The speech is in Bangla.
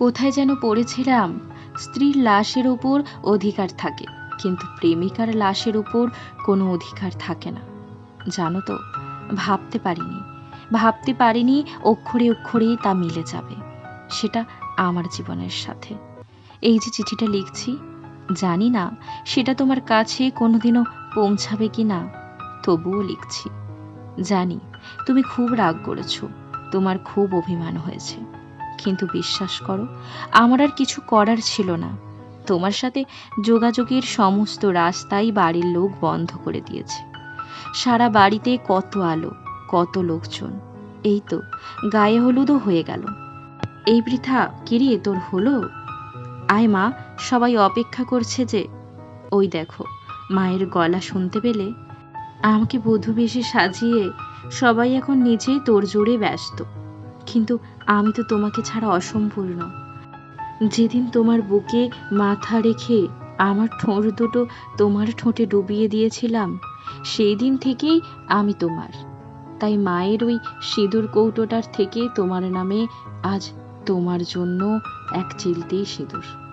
কোথায় যেন পড়েছিলাম। স্ত্রীর লাশের ওপর অধিকার থাকে, কিন্তু প্রেমিকার লাশের উপর কোনো অধিকার থাকে না। জানো তো, ভাবতে পারিনি। ভাবতে পারিনি অক্ষরে অক্ষরেই তা মিলে যাবে। সেটা আমার জীবনের সাথে। এই যে চিঠিটা লিখছি, জানি না সেটা তোমার কাছে কোনোদিনও পৌঁছাবে কি না, তবুও লিখছি। জানি, তুমি খুব রাগ করেছ, তোমার খুব অভিমান হয়েছে। কিন্তু বিশ্বাস করো, আমার আর কিছু করার ছিল না। তোমার সাথে যোগাযোগের সমস্ত রাস্তাই বাড়ির লোক বন্ধ করে দিয়েছে। সারা বাড়িতে কত আলো, কত লোকজন। এই তো, গায়ে হলুদও হয়ে গেল। এই বৃথা কিরে তোর হলো? আয় মা, সবাই অপেক্ষা করছে যে, ওই দেখো, মায়ের গলা শুনতে পেলে আমাকে বধূ বেশে সাজিয়ে সবাই এখন নিজেই তোর জোরে ব্যস্ত। কিন্তু আমি তো তোমাকে ছাড়া অসম্পূর্ণ। যেদিন তোমার বুকে মাথা রেখে আমার ঠোঁট দুটো তোমার ঠোঁটে ডুবিয়ে দিয়েছিলাম সেই দিন থেকেই আমি তোমার। তাই মায়ের ওই সিঁদুর কৌটোটার থেকে তোমার নামে আজ তোমার জন্য এক চিলতেই সিঁদুর।